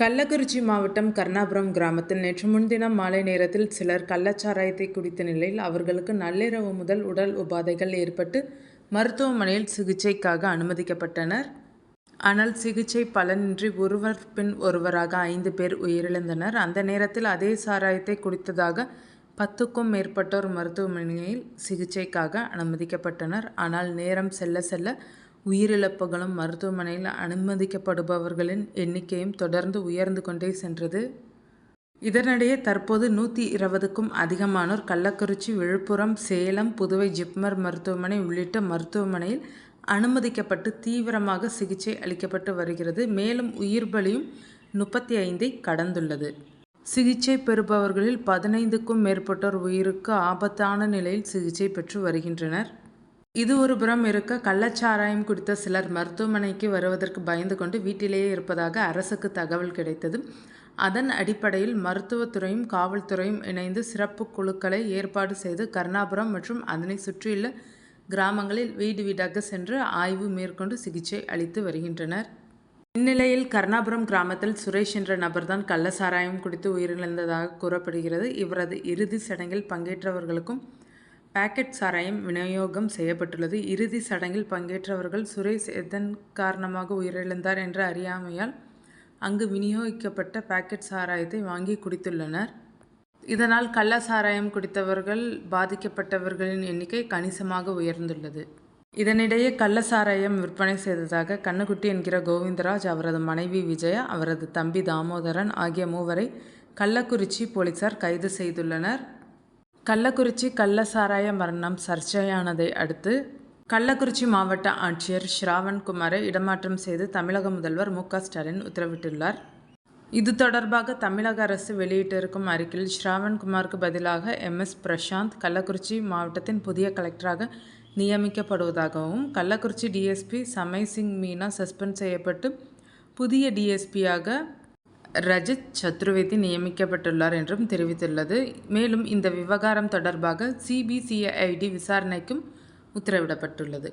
கள்ளக்குறிச்சி மாவட்டம் கர்ணாபுரம் கிராமத்தில் நேற்று முன்தினம் மாலை நேரத்தில் சிலர் கள்ளச்சாராயத்தை குடித்த நிலையில் அவர்களுக்கு நள்ளிரவு முதல் உடல் உபாதைகள் ஏற்பட்டு மருத்துவமனையில் சிகிச்சைக்காக அனுமதிக்கப்பட்டனர். ஆனால் சிகிச்சை பலனின்றி ஒருவர் பின் ஒருவராக ஐந்து பேர் உயிரிழந்தனர். அந்த நேரத்தில் அதே சாராயத்தை குடித்ததாக பத்துக்கும் மேற்பட்டோர் மருத்துவமனையில் சிகிச்சைக்காக அனுமதிக்கப்பட்டனர். ஆனால் நேரம் செல்ல செல்ல உயிரிழப்புகளும் மருத்துவமனையில் அனுமதிக்கப்படுபவர்களின் எண்ணிக்கையும் தொடர்ந்து உயர்ந்து கொண்டே சென்றது. இதனிடையே தற்போது நூற்றி இருபதுக்கும் அதிகமானோர் கள்ளக்குறிச்சி விழுப்புரம் சேலம் புதுவை ஜிப்மர் மருத்துவமனை உள்ளிட்ட மருத்துவமனையில் அனுமதிக்கப்பட்டு தீவிரமாக சிகிச்சை அளிக்கப்பட்டு வருகிறது. மேலும் உயிர் பலியும் முப்பத்தி ஐந்தை கடந்துள்ளது. சிகிச்சை பெறுபவர்களில் பதினைந்துக்கும் மேற்பட்டோர் உயிருக்கு ஆபத்தான நிலையில் சிகிச்சை பெற்று வருகின்றனர். இது ஒரு புறம் இருக்க கள்ளச்சாராயம் குடித்த சிலர் மருத்துவமனைக்கு வருவதற்கு பயந்து கொண்டு வீட்டிலேயே இருப்பதாக அரசுக்கு தகவல் கிடைத்தது அதன் அடிப்படையில் மருத்துவத்துறையும் காவல்துறையும் இணைந்து சிறப்பு குழுக்களை ஏற்பாடு செய்து கருணாபுரம் மற்றும் அதனை சுற்றியுள்ள கிராமங்களில் வீடு வீடாக சென்று ஆய்வு மேற்கொண்டு சிகிச்சை அளித்து வருகின்றனர். இந்நிலையில் கருணாபுரம் கிராமத்தில் சுரேஷ் என்ற நபர்தான் கள்ளசாராயம் குடித்து உயிரிழந்ததாக கூறப்படுகிறது. இவரது இறுதி சடங்கில் பங்கேற்றவர்களுக்கும் பாக்கெட் சாராயம் விநியோகம் செய்யப்பட்டுள்ளது. இறுதி சடங்கில் பங்கேற்றவர்கள் சுரேஷ் எதன் காரணமாக உயிரிழந்தார் என்று அறியாமையால் அங்கு விநியோகிக்கப்பட்ட பாக்கெட் சாராயத்தை வாங்கி குடித்துள்ளனர். இதனால் கள்ள சாராயம் குடித்தவர்கள் பாதிக்கப்பட்டவர்களின் எண்ணிக்கை கணிசமாக உயர்ந்துள்ளது. இதனிடையே கள்ள சாராயம் விற்பனை செய்ததாக கண்ணுக்குட்டி என்கிற கோவிந்தராஜ் அவரது மனைவி விஜயா அவரது தம்பி தாமோதரன் ஆகிய மூவரை கள்ளக்குறிச்சி போலீசார் கைது செய்துள்ளனர். கள்ளக்குறிச்சி கள்ள சாராய மரணம் சர்ச்சையானதை அடுத்து கள்ளக்குறிச்சி மாவட்ட ஆட்சியர் ஸ்ராவண்குமாரை இடமாற்றம் செய்து தமிழக முதல்வர் மு ஸ்டாலின் உத்தரவிட்டுள்ளார். இது தொடர்பாக தமிழக அரசு வெளியிட்டிருக்கும் அறிக்கையில் ஸ்ராவண்குமாருக்கு பதிலாக எம் எஸ் பிரசாந்த் கள்ளக்குறிச்சி மாவட்டத்தின் புதிய கலெக்டராக நியமிக்கப்படுவதாகவும் கள்ளக்குறிச்சி டிஎஸ்பி சமய் சிங் மீனா சஸ்பெண்ட் செய்யப்பட்டு புதிய டிஎஸ்பியாக ரஜித் சத்ருவேதி நியமிக்கப்பட்டுள்ளார் என்றும் தெரிவித்துள்ளது. மேலும் இந்த விவகாரம் தொடர்பாக சிபிசிஐடி விசாரணைக்கும் உத்தரவிடப்பட்டுள்ளது.